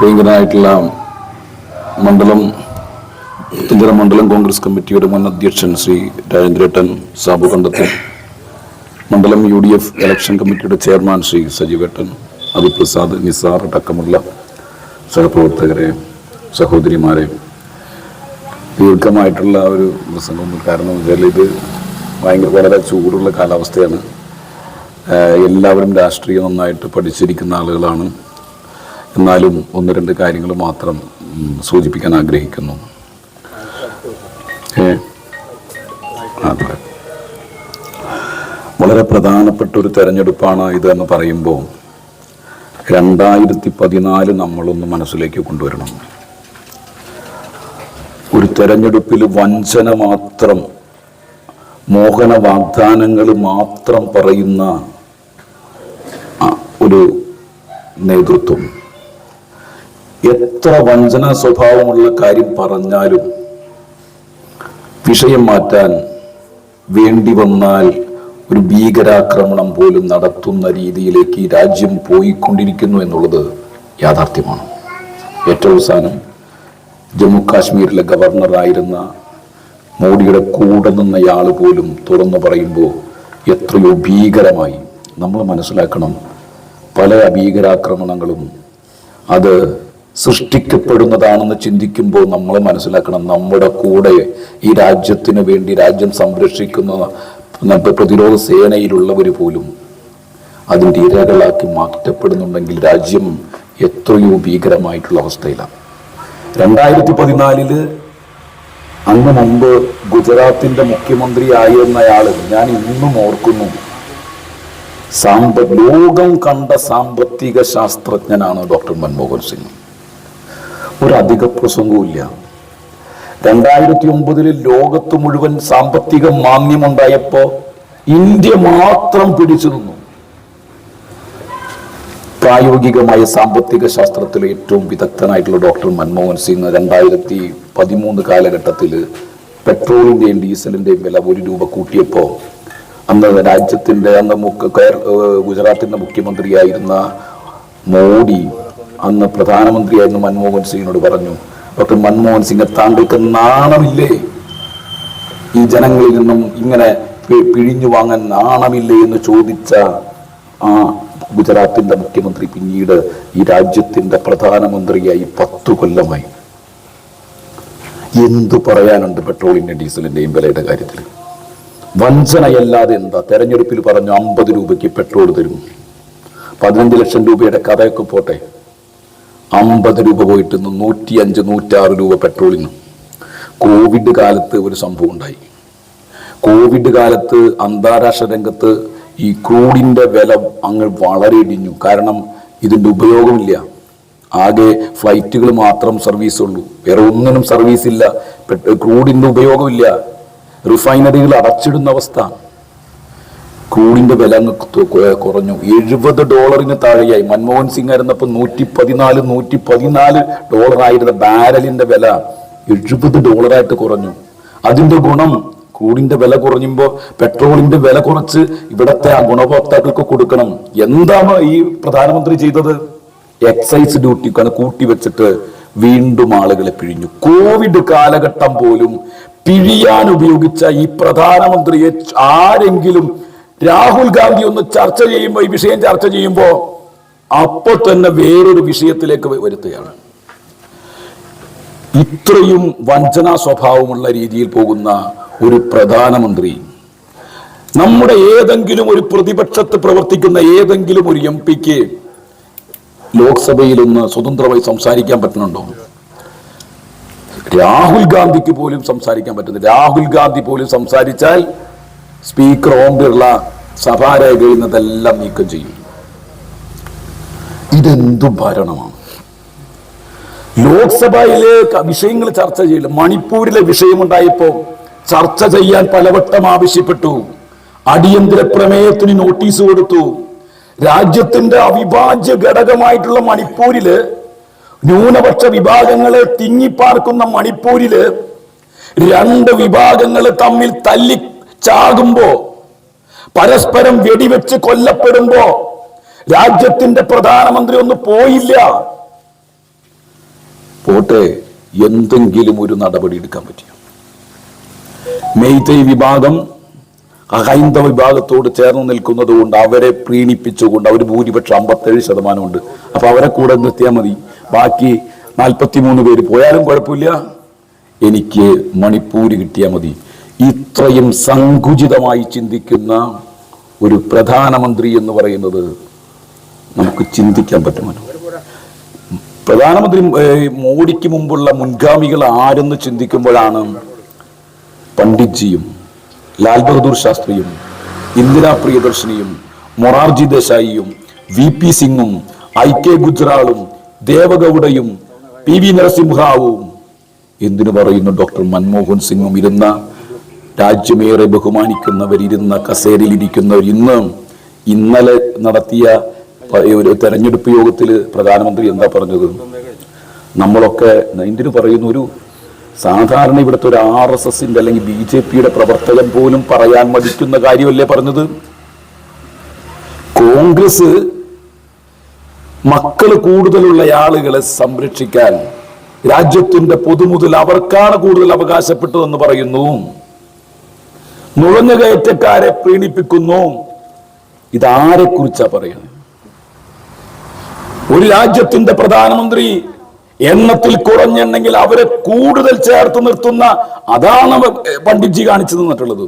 പ്രിയങ്കരനായിട്ടുള്ള മണ്ഡലം ഇന്ദിര മണ്ഡലം കോൺഗ്രസ് കമ്മിറ്റിയുടെ മുൻ അധ്യക്ഷൻ ശ്രീ രാജേന്ദ്രേട്ടൻ സാബു കണ്ടത്തിൽ മണ്ഡലം യു ഡി എഫ് ഇലക്ഷൻ കമ്മിറ്റിയുടെ ചെയർമാൻ ശ്രീ സജീവേട്ടൻ അബിപ്രസാദ് നിസാർ അടക്കമുള്ള സഹപ്രവർത്തകരെ സഹോദരിമാരെ. ദീർഘമായിട്ടുള്ള ഒരു പ്രസംഗം കാരണം വെച്ചാൽ ഇത് ഭയങ്കര വളരെ ചൂടുള്ള കാലാവസ്ഥയാണ്. എല്ലാവരും രാഷ്ട്രീയം നന്നായിട്ട് പഠിച്ചിരിക്കുന്ന ആളുകളാണ്. എന്നാലും ഒന്ന് രണ്ട് കാര്യങ്ങൾ മാത്രം സൂചിപ്പിക്കാൻ ആഗ്രഹിക്കുന്നു? വളരെ പ്രധാനപ്പെട്ട ഒരു തെരഞ്ഞെടുപ്പാണ് ഇതെന്ന് പറയുമ്പോൾ രണ്ടായിരത്തി പതിനാല് നമ്മളൊന്ന് മനസ്സിലേക്ക് കൊണ്ടുവരണം. ഒരു തെരഞ്ഞെടുപ്പിൽ വഞ്ചന മാത്രം മോഹന വാഗ്ദാനങ്ങൾ മാത്രം പറയുന്ന ഒരു നേതൃത്വം. എത്ര വഞ്ചന സ്വഭാവമുള്ള കാര്യം പറഞ്ഞാലും വിഷയം മാറ്റാൻ വേണ്ടി വന്നാൽ ഒരു ഭീകരാക്രമണം പോലും നടത്തുന്ന രീതിയിലേക്ക് ഈ രാജ്യം പോയിക്കൊണ്ടിരിക്കുന്നു എന്നുള്ളത് യാഥാർത്ഥ്യമാണ്. ഏറ്റവും അവസാനം ജമ്മു കാശ്മീരിലെ ഗവർണറായിരുന്ന മോഡിയുടെ കൂടെ നിന്നയാൾ പോലും തുറന്നു പറയുമ്പോൾ എത്രയോ ഭീകരമായി നമ്മൾ മനസ്സിലാക്കണം പല ഭീകരാക്രമണങ്ങളും അത് സൃഷ്ടിക്കപ്പെടുന്നതാണെന്ന് ചിന്തിക്കുമ്പോൾ നമ്മൾ മനസ്സിലാക്കണം നമ്മുടെ കൂടെ ഈ രാജ്യത്തിന് വേണ്ടി രാജ്യം സംരക്ഷിക്കുന്ന പ്രതിരോധ സേനയിലുള്ളവർ പോലും അതിന്റെ ഇരകളാക്കി മാറ്റപ്പെടുന്നുണ്ടെങ്കിൽ രാജ്യം എത്രയോ ഭീകരമായിട്ടുള്ള അവസ്ഥയിലാണ്. രണ്ടായിരത്തി പതിനാലിൽ അന്ന് മുമ്പ് ഗുജറാത്തിന്റെ മുഖ്യമന്ത്രി ആയിരുന്നയാൾ ഞാൻ ഇന്നും ഓർക്കുന്നു. സാമ്പ ലോകം കണ്ട സാമ്പത്തിക ശാസ്ത്രജ്ഞനാണ് ഡോക്ടർ മൻമോഹൻ സിംഗ്. ഒരു അധിക പ്രസംഗവുമില്ല. രണ്ടായിരത്തി ഒമ്പതിൽ ലോകത്ത് മുഴുവൻ സാമ്പത്തിക മാന്യമുണ്ടായപ്പോ ഇന്ത്യ മാത്രം പിടിച്ചു നിന്നു പ്രായോഗികമായ സാമ്പത്തിക ശാസ്ത്രത്തിലെ ഏറ്റവും വിദഗ്ധനായിട്ടുള്ള ഡോക്ടർ മൻമോഹൻ സിംഗ് രണ്ടായിരത്തി പതിമൂന്ന് കാലഘട്ടത്തിൽ പെട്രോളിന്റെയും ഡീസലിന്റെയും വില ഒരു രൂപ കൂട്ടിയപ്പോൾ അന്ന് രാജ്യത്തിന്റെ അന്ന് ഗുജറാത്തിന്റെ മുഖ്യമന്ത്രിയായിരുന്ന മോഡി അന്ന് പ്രധാനമന്ത്രിയായിരുന്നു മൻമോഹൻ സിംഗിനോട് പറഞ്ഞു ഡോക്ടർ മൻമോഹൻ സിംഗ് താങ്കൾക്ക് നാണമില്ലേ? ഈ ജനങ്ങളിൽ നിന്നും ഇങ്ങനെ പിഴിഞ്ഞു വാങ്ങാൻ നാണമില്ലേ? എന്ന് ചോദിച്ച ആ ഗുജറാത്തിന്റെ മുഖ്യമന്ത്രി പിന്നീട് ഈ രാജ്യത്തിന്റെ പ്രധാനമന്ത്രിയായി പത്തു കൊല്ലമായി. എന്തു പറയാനുണ്ട് പെട്രോളിന്റെ ഡീസലിന്റെയും വിലയുടെ കാര്യത്തിൽ? വഞ്ചനയല്ലാതെ എന്താ? തെരഞ്ഞെടുപ്പിൽ പറഞ്ഞു അമ്പത് രൂപയ്ക്ക് പെട്രോൾ തരും. പതിനഞ്ച് ലക്ഷം രൂപയുടെ കഥയൊക്കെ പോട്ടെ. അമ്പത് രൂപ പോയിട്ട് നൂറ്റി അഞ്ച് നൂറ്റാറ് രൂപ പെട്രോളിന് കോവിഡ് കാലത്ത് ഒരു സംഭവം ഉണ്ടായി. കോവിഡ് കാലത്ത് അന്താരാഷ്ട്ര രംഗത്ത് ഈ ക്രൂഡിന്റെ വില അങ്ങ് വളരെ ഇടിഞ്ഞു. കാരണം ഇതിന്റെ ഉപയോഗമില്ല. ആകെ ഫ്ലൈറ്റുകൾ മാത്രം സർവീസ് ഉള്ളൂ. വേറെ ഒന്നിനും സർവീസ് ഇല്ല. ക്രൂഡിന്റെ ഉപയോഗമില്ല. റിഫൈനറികൾ അടച്ചിടുന്ന അവസ്ഥ. ക്രൂഡിന്റെ വില അങ്ങ് കുറഞ്ഞു. എഴുപത് ഡോളറിന് താഴെയായി. മൻമോഹൻ സിംഗ് ആയിരുന്നപ്പോൾ നൂറ്റി പതിനാല് നൂറ്റി പതിനാല് ഡോളർ ആയിരുന്ന ബാരലിന്റെ വില എഴുപത് ഡോളറായിട്ട് കുറഞ്ഞു. അതിന്റെ ഗുണം ക്രൂഡിന്റെ വില കുറഞ്ഞുമ്പോൾ പെട്രോളിന്റെ വില കുറച്ച് ഇവിടത്തെ ആ ഗുണഭോക്താക്കൾക്ക് കൊടുക്കണം. എന്താണ് ഈ പ്രധാനമന്ത്രി ചെയ്തത്? എക്സൈസ് ഡ്യൂട്ടിക്കാണ് കൂട്ടി വെച്ചിട്ട് വീണ്ടും ആളുകളെ പിഴിഞ്ഞു. കോവിഡ് കാലഘട്ടം പോലും പിഴിയാൻ ഉപയോഗിച്ച ഈ പ്രധാനമന്ത്രിയെ ആരെങ്കിലും രാഹുൽ ഗാന്ധി ഒന്ന് ചർച്ച ചെയ്യുമ്പോൾ ഈ വിഷയം ചർച്ച ചെയ്യുമ്പോൾ അപ്പോൾ തന്നെ വേറൊരു വിഷയത്തിലേക്ക് വരുത്തുകയാണ്. ഇത്രയും വഞ്ചനാ സ്വഭാവമുള്ള രീതിയിൽ പോകുന്ന ഒരു പ്രധാനമന്ത്രി നമ്മുടെ ഏതെങ്കിലും ഒരു പ്രതിപക്ഷത്ത് പ്രവർത്തിക്കുന്ന ഏതെങ്കിലും ഒരു എം പിക്ക് ലോക്സഭയിൽ ഒന്ന് സ്വതന്ത്രമായി സംസാരിക്കാൻ പറ്റുന്നുണ്ടോ? രാഹുൽ ഗാന്ധിക്ക് പോലും സംസാരിക്കാൻ പറ്റുന്നു രാഹുൽ ഗാന്ധി പോലും സംസാരിച്ചാൽ സ്പീക്കർ ഓം ബിർള സഭാരേഖയിൽ നിന്നതെല്ലാം നീക്കം ചെയ്യും. ഇതെന്തു ഭരണമാണ്? ലോക്സഭയിലെ വിഷയങ്ങൾ ചർച്ച ചെയ്യില്ല മണിപ്പൂരിലെ വിഷയമുണ്ടായപ്പോ ചർച്ച ചെയ്യാൻ പലവട്ടം ആവശ്യപ്പെട്ടു. അടിയന്തര പ്രമേയത്തിന് നോട്ടീസ് കൊടുത്തു. രാജ്യത്തിന്റെ അവിഭാജ്യ ഘടകമായിട്ടുള്ള മണിപ്പൂരിൽ ന്യൂനപക്ഷ വിഭാഗങ്ങളെ തിങ്ങിപ്പാർക്കുന്ന മണിപ്പൂരിൽ രണ്ട് വിഭാഗങ്ങൾ തമ്മിൽ തല്ലി ചാകുമ്പോ പരസ്പരം വെടിവെച്ച് കൊല്ലപ്പെടുമ്പോ രാജ്യത്തിന്റെ പ്രധാനമന്ത്രി ഒന്ന് പോയില്ല. പോട്ടെ എന്തെങ്കിലും ഒരു നടപടി എടുക്കാൻ പറ്റിയോ? മെയ്തൈ വിഭാഗം ഹൈന്ദവ വിഭാഗത്തോട് ചേർന്ന് നിൽക്കുന്നത് കൊണ്ട് അവരെ പ്രീണിപ്പിച്ചുകൊണ്ട് അവർ ഭൂരിപക്ഷം അമ്പത്തേഴ് ശതമാനമുണ്ട് അപ്പൊ അവരെ കൂടെ നിർത്തിയാൽ മതി. ബാക്കി നാൽപ്പത്തിമൂന്ന് പേര് പോയാലും കുഴപ്പമില്ല. എനിക്ക് മണിപ്പൂര് കിട്ടിയാൽ മതി. ഇത്രയും സങ്കുചിതമായി ചിന്തിക്കുന്ന ഒരു പ്രധാനമന്ത്രി എന്ന് പറയുന്നത് നമുക്ക് ചിന്തിക്കാൻ പറ്റുമല്ലോ പ്രധാനമന്ത്രി മോഡിക്ക് മുമ്പുള്ള മുൻഗാമികൾ ആരെന്ന് ചിന്തിക്കുമ്പോഴാണ് പണ്ഡിറ്റ്ജിയും ലാൽ ബഹദൂർ ശാസ്ത്രിയും ഇന്ദിരാ പ്രിയദർശിനിയും മൊറാർജി ദേശായിയും വി പി സിംഗും ഐ കെ ഗുജ്റാളും ദേവഗൌഡയും പി വി നരസിംഹാവും. എന്തിനു പറയുന്നു ഡോക്ടർ മൻമോഹൻ സിംഗും ഇരുന്ന രാജ്യമേറെ ബഹുമാനിക്കുന്നവരിരുന്ന കസേരയിലിരിക്കുന്നവർ ഇന്ന് ഇന്നലെ നടത്തിയ ഒരു തെരഞ്ഞെടുപ്പ് യോഗത്തിൽ പ്രധാനമന്ത്രി എന്താ പറഞ്ഞത്? നമ്മളൊക്കെ എന്തിനു പറയുന്ന ഒരു സാധാരണ ഇവിടുത്തെ ഒരു ആർ എസ് എസിന്റെ അല്ലെങ്കിൽ ബി ജെ പിയുടെ പ്രവർത്തകൻ പോലും പറയാൻ മടിക്കുന്ന കാര്യമല്ലേ പറഞ്ഞത്? കോൺഗ്രസ് മക്കൾ കൂടുതലുള്ള ആളുകളെ സംരക്ഷിക്കാൻ രാജ്യത്തിന്റെ പൊതുമുതൽ അവർക്കാണ് കൂടുതൽ അവകാശപ്പെട്ടതെന്ന് പറയുന്നു. നുഴഞ്ഞുകയറ്റക്കാരെ പ്രീണിപ്പിക്കുന്നു. ഇതാരെ കുറിച്ചാ പറയുന്നത് ഒരു രാജ്യത്തിന്റെ പ്രധാനമന്ത്രി എണ്ണത്തിൽ കുറഞ്ഞെങ്കിൽ അവരെ കൂടുതൽ ചേർത്ത് നിർത്തുന്ന അതാണ് പണ്ഡിറ്റ്ജി കാണിച്ചു തന്നിട്ടുള്ളത്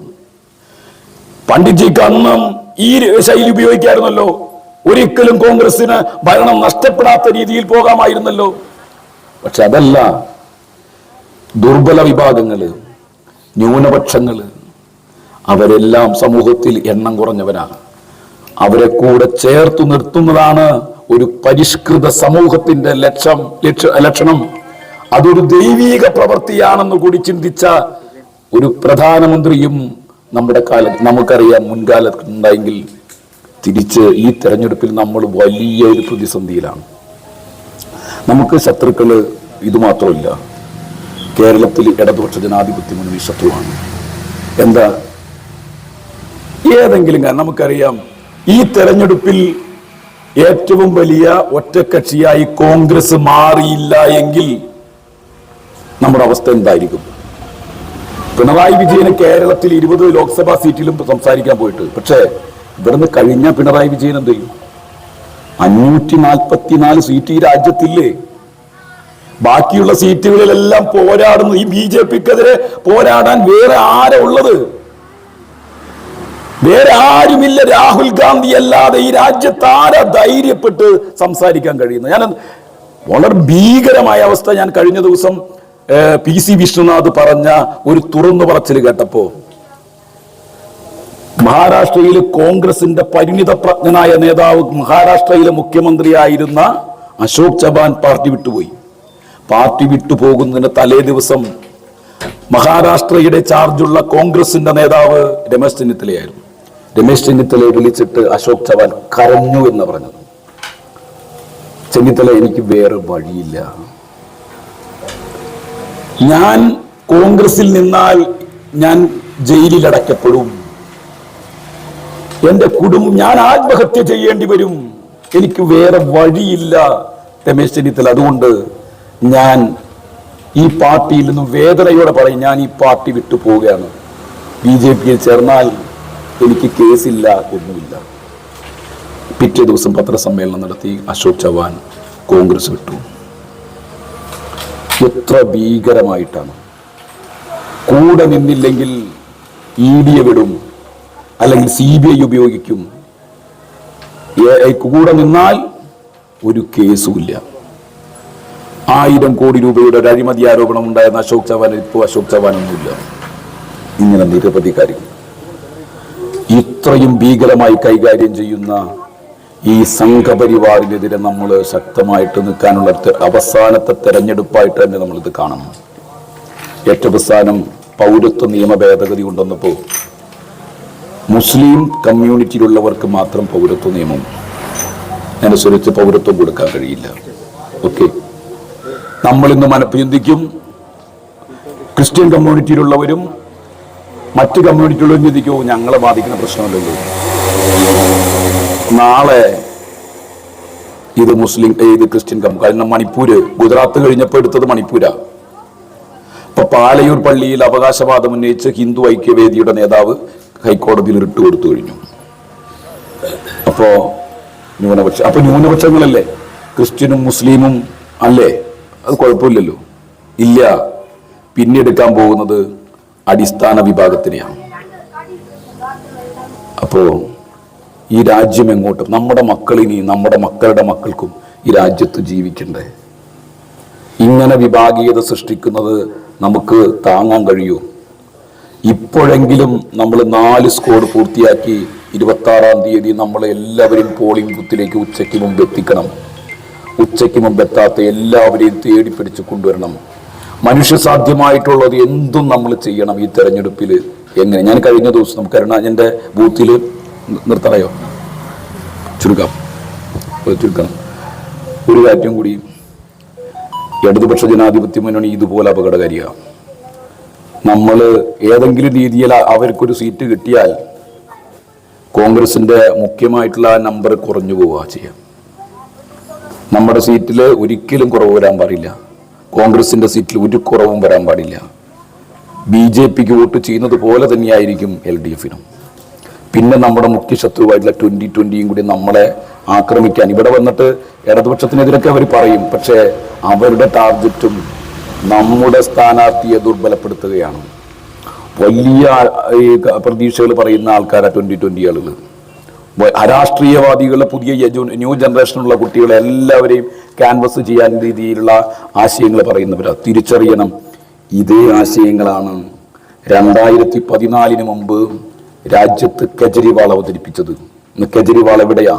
പണ്ഡിറ്റ്ജിക്ക് അന്നും ഈ ശൈലി ഉപയോഗിക്കായിരുന്നല്ലോ. ഒരിക്കലും കോൺഗ്രസിന് ഭരണം നഷ്ടപ്പെടാത്ത രീതിയിൽ പോകാമായിരുന്നല്ലോ. പക്ഷെ അതല്ല ദുർബല വിഭാഗങ്ങൾ ന്യൂനപക്ഷങ്ങൾ അവരെല്ലാം സമൂഹത്തിൽ എണ്ണം കുറഞ്ഞവരാണ്. അവരെ കൂടെ ചേർത്തു നിർത്തുന്നതാണ് ഒരു പരിഷ്കൃത സമൂഹത്തിന്റെ ലക്ഷം ലക്ഷ ലക്ഷണം. അതൊരു ദൈവീക പ്രവൃത്തിയാണെന്ന് കൂടി ചിന്തിച്ച ഒരു പ്രധാനമന്ത്രിയും നമ്മുടെ കാലത്ത് നമുക്കറിയാം മുൻകാലത്ത് ഉണ്ടായെങ്കിൽ തിരിച്ച് ഈ തെരഞ്ഞെടുപ്പിൽ നമ്മൾ വലിയ ഒരു പ്രതിസന്ധിയിലാണ്. നമുക്ക് ശത്രുക്കൾ ഇത് മാത്രമല്ല കേരളത്തിൽ ഇടതുപക്ഷ ജനാധിപത്യം മുന്നണി ശത്രുവാണ്. എന്താ? ഏതെങ്കിലും കാരണം നമുക്കറിയാം ഈ തെരഞ്ഞെടുപ്പിൽ ഏറ്റവും വലിയ ഒറ്റക്കക്ഷിയായി കോൺഗ്രസ് മാറിയില്ല എങ്കിൽ നമ്മുടെ അവസ്ഥ എന്തായിരിക്കും? പിണറായി വിജയന് കേരളത്തിൽ ഇരുപത് ലോക്സഭാ സീറ്റിലും സംസാരിക്കാൻ പോയിട്ട് പക്ഷേ ഇവിടുന്ന് കഴിഞ്ഞ പിണറായി വിജയൻ എന്ത് ചെയ്യും? അഞ്ഞൂറ്റി നാൽപ്പത്തിനാല് സീറ്റ് ഈ രാജ്യത്തില്ലേ? ബാക്കിയുള്ള സീറ്റുകളിലെല്ലാം പോരാടുന്നു. ഈ ബി ജെ പിക്കെതിരെ പോരാടാൻ വേറെ ആരാ ഉള്ളത്? വേറെ ആരുമില്ല രാഹുൽ ഗാന്ധി അല്ലാതെ ഈ രാജ്യത്ത് ആരാ ധൈര്യപ്പെട്ട് സംസാരിക്കാൻ കഴിയുന്നു ഞാൻ വളരെ ഭീകരമായ അവസ്ഥ ഞാൻ കഴിഞ്ഞ ദിവസം പി സി വിഷ്ണുനാഥ് പറഞ്ഞ ഒരു തുറന്നു പറച്ചിൽ കേട്ടപ്പോ മഹാരാഷ്ട്രയിൽ കോൺഗ്രസിന്റെ പരിണിത പ്രജ്ഞനായ നേതാവ് മഹാരാഷ്ട്രയിലെ മുഖ്യമന്ത്രിയായിരുന്ന അശോക് ചവാൻ പാർട്ടി വിട്ടുപോയി. പാർട്ടി വിട്ടുപോകുന്നതിന് തലേ ദിവസം മഹാരാഷ്ട്രയുടെ ചാർജുള്ള കോൺഗ്രസിന്റെ നേതാവ് രമേശ് ചെന്നിത്തലയായിരുന്നു. രമേശ് ചെന്നിത്തലയെ വിളിച്ചിട്ട് അശോക് ചവാൻ കരഞ്ഞു എന്ന് പറഞ്ഞത് ചെന്നിത്തല എനിക്ക് വേറെ വഴിയില്ല. ഞാൻ കോൺഗ്രസിൽ നിന്നാൽ ഞാൻ ജയിലിൽ അടയ്ക്കപ്പെടും എന്റെ കുടുംബം ഞാൻ ആത്മഹത്യ ചെയ്യേണ്ടി വരും. എനിക്ക് വേറെ വഴിയില്ല രമേശ് ചെന്നിത്തല. അതുകൊണ്ട് ഞാൻ ഈ പാർട്ടിയിൽ നിന്നും വേദനയോടെ പറയും ഞാൻ ഈ പാർട്ടി വിട്ടു പോവുകയാണ്. ബി ജെ പിയിൽ ചേർന്നാൽ എനിക്ക് കേസില്ല ഒന്നുമില്ല. പിറ്റേ ദിവസം പത്രസമ്മേളനം നടത്തി അശോക് ചവാൻ കോൺഗ്രസ് വിട്ടു. എത്ര ഭീകരമായിട്ടാണ്. കൂടെ നിന്നില്ലെങ്കിൽ ഇ ഡിയെ വിടും അല്ലെങ്കിൽ സി ബി ഐ ഉപയോഗിക്കും. കൂടെ നിന്നാൽ ഒരു കേസുമില്ല ആയിരം കോടി രൂപയുടെ ഒരു അഴിമതി ആരോപണം ഉണ്ടായിരുന്ന അശോക് ചവാൻ ഇപ്പോൾ അശോക് ചവാൻ ഒന്നുമില്ല ഇങ്ങനെ നിരവധി കാര്യങ്ങൾ. ഇത്രയും ഭീകരമായി കൈകാര്യം ചെയ്യുന്ന ഈ സംഘപരിവാറിനെതിരെ നമ്മൾ ശക്തമായിട്ട് നിൽക്കാനുള്ള അവസാനത്തെ തെരഞ്ഞെടുപ്പായിട്ട് തന്നെ നമ്മളിത് കാണണം. ഏറ്റവും അവസാനം പൗരത്വ നിയമ ഭേദഗതി കൊണ്ടുവന്നപ്പോൾ മുസ്ലിം കമ്മ്യൂണിറ്റിയിലുള്ളവർക്ക് മാത്രം പൗരത്വ നിയമം അനുസരിച്ച് പൗരത്വം കൊടുക്കാൻ കഴിയില്ല. ഓക്കെ. നമ്മളിന്ന് മനപ്പിന്തിക്കും ക്രിസ്ത്യൻ കമ്മ്യൂണിറ്റിയിലുള്ളവരും മറ്റു കമ്മ്യൂണിറ്റികളും ചിന്തിക്കും ഞങ്ങളെ ബാധിക്കുന്ന പ്രശ്നമല്ലല്ലോ നാളെ ഇത് മുസ്ലിം ഇത് ക്രിസ്ത്യൻ കാരണം മണിപ്പൂര് ഗുജറാത്ത് കഴിഞ്ഞപ്പോൾ എടുത്തത് മണിപ്പൂരാ. ഇപ്പൊ പാലയൂർ പള്ളിയിൽ അവകാശവാദം ഉന്നയിച്ച് ഹിന്ദു ഐക്യവേദിയുടെ നേതാവ് ഹൈക്കോടതിയിൽ റിട്ട് കൊടുത്തു കഴിഞ്ഞു. അപ്പോ ന്യൂനപക്ഷ അപ്പൊ ന്യൂനപക്ഷങ്ങളല്ലേ? ക്രിസ്ത്യനും മുസ്ലിമും അല്ലേ? അത് കുഴപ്പമില്ലല്ലോ. ഇല്ല. പിന്നെടുക്കാൻ പോകുന്നത് അടിസ്ഥാന വിഭാഗത്തിനെയാണ്. അപ്പോ ഈ രാജ്യം എങ്ങോട്ടും നമ്മുടെ മക്കളിനി നമ്മുടെ മക്കളുടെ മക്കൾക്കും ഈ രാജ്യത്ത് ജീവിക്കണ്ടേ? ഇങ്ങനെ വിഭാഗീയത സൃഷ്ടിക്കുന്നത് നമുക്ക് താങ്ങാൻ കഴിയൂ? ഇപ്പോഴെങ്കിലും നമ്മൾ നാല് സ്കോഡ് പൂർത്തിയാക്കി ഇരുപത്തി ആറാം തീയതി നമ്മൾ എല്ലാവരും പോളിംഗ് ബൂത്തിലേക്ക് ഉച്ചയ്ക്ക് മുമ്പ് എത്തിക്കണം ഉച്ചയ്ക്ക് മുമ്പ് എത്താത്ത എല്ലാവരെയും തേടി പിടിച്ച് കൊണ്ടുവരണം. മനുഷ്യ സാധ്യമായിട്ടുള്ളത് എന്തും നമ്മൾ ചെയ്യണം ഈ തെരഞ്ഞെടുപ്പിൽ. എങ്ങനെ? ഞാൻ കഴിഞ്ഞ ദിവസം കരുണാജന്റെ ബൂത്തിൽ നിർത്തണയോ? ചുരുക്കാം. ചുരുക്കണം ഒരു കാര്യം കൂടി. ഇടതുപക്ഷ ജനാധിപത്യ മുന്നണി ഇതുപോലെ അപകടകാരിയാണ് നമ്മൾ ഏതെങ്കിലും രീതിയിൽ അവർക്കൊരു സീറ്റ് കിട്ടിയാൽ കോൺഗ്രസിന്റെ മുഖ്യമായിട്ടുള്ള നമ്പർ കുറഞ്ഞു പോവുക ചെയ്യാം. നമ്മുടെ സീറ്റിൽ ഒരിക്കലും കുറവ് വരാൻ പാടില്ല. കോൺഗ്രസിന്റെ സീറ്റിൽ ഒരു കുറവും വരാൻ പാടില്ല. ബി ജെ പിക്ക് വോട്ട് ചെയ്യുന്നത് പോലെ തന്നെയായിരിക്കും എൽ ഡി എഫിനും. പിന്നെ നമ്മുടെ മുഖ്യ ശത്രുവായിട്ടുള്ള ട്വന്റി ട്വന്റിയും കൂടി നമ്മളെ ആക്രമിക്കാൻ. ഇവിടെ വന്നിട്ട് ഇടതുപക്ഷത്തിനെതിരൊക്കെ അവർ പറയും. പക്ഷേ അവരുടെ ടാർഗറ്റും നമ്മുടെ സ്ഥാനാർത്ഥിയെ ദുർബലപ്പെടുത്തുകയാണ്. വലിയ പ്രതീക്ഷകൾ പറയുന്ന ആൾക്കാരാണ് ട്വന്റി ട്വന്റി ആളുകൾ വ- അരാഷ്ട്രീയവാദികളെ പുതിയ ന്യൂ ജനറേഷനുള്ള കുട്ടികളെ എല്ലാവരെയും ക്യാൻവസ് ചെയ്യാൻ രീതിയിലുള്ള ആശയങ്ങൾ പറയുന്നവരാ. തിരിച്ചറിയണം. ഇതേ ആശയങ്ങളാണ് രണ്ടായിരത്തി പതിനാലിന് മുമ്പ് രാജ്യത്ത് കെജ്രിവാൾ അവതരിപ്പിച്ചത്. ഇന്ന് കെജ്രിവാൾ എവിടെയാ?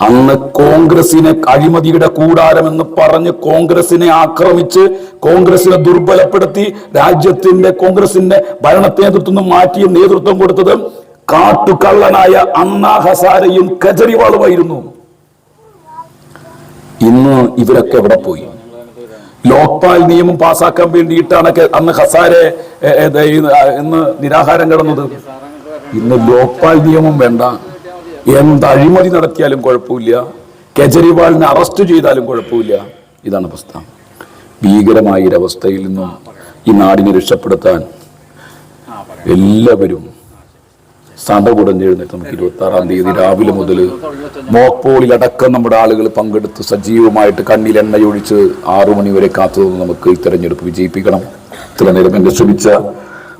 അന്ന് കോൺഗ്രസിനെ അഴിമതിയുടെ കൂടാരമെന്ന് പറഞ്ഞ് കോൺഗ്രസിനെ ആക്രമിച്ച് കോൺഗ്രസിനെ ദുർബലപ്പെടുത്തി രാജ്യത്തിന്റെ കോൺഗ്രസിന്റെ ഭരണ നേതൃത്വം മാറ്റിയ നേതൃത്വം കൊടുത്തത് കാട്ടുകള്ളനായ അന്നാ ഹസാരയും കജരിവാളുമായിരുന്നു. ഇന്ന് ഇവരൊക്കെ എവിടെ പോയി? ലോക്പാൽ നിയമം പാസാക്കാൻ വേണ്ടിയിട്ടാണ് അന്ന് ഹസാരെ ഇന്ന് നിരാഹാരം കിടന്നത്. ഇന്ന് ലോക്പാൽ നിയമം വേണ്ട. എന്ത് അഴിമതി നടത്തിയാലും കുഴപ്പമില്ല. കെജ്രിവാളിനെ അറസ്റ്റ് ചെയ്താലും കുഴപ്പമില്ല. ഇതാണ് അവസ്ഥ. ഭീകരമായ ഒരവസ്ഥയിൽ നിന്നും ഈ നാടിനെ രക്ഷപ്പെടുത്താൻ എല്ലാവരും സടകുടഞ്ഞെഴുന്നേറ്റ് നമുക്ക് ഇരുപത്തി ആറാം തീയതി രാവിലെ മുതൽ മോക്പോളിലടക്കം നമ്മുടെ ആളുകൾ പങ്കെടുത്ത് സജീവമായിട്ട് കണ്ണിൽ എണ്ണയൊഴിച്ച് ആറു മണി വരെ കാത്തു നിന്ന് നമുക്ക് ഈ തെരഞ്ഞെടുപ്പ് വിജയിപ്പിക്കണം. ഇത്ര നേരം എന്നെ ശ്രമിച്ച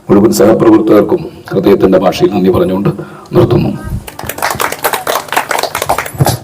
മുഴുവൻ സഹപ്രവർത്തകർക്കും ഹൃദയത്തിന്റെ ഭാഷയിൽ നന്ദി പറഞ്ഞുകൊണ്ട് നിർത്തുന്നു.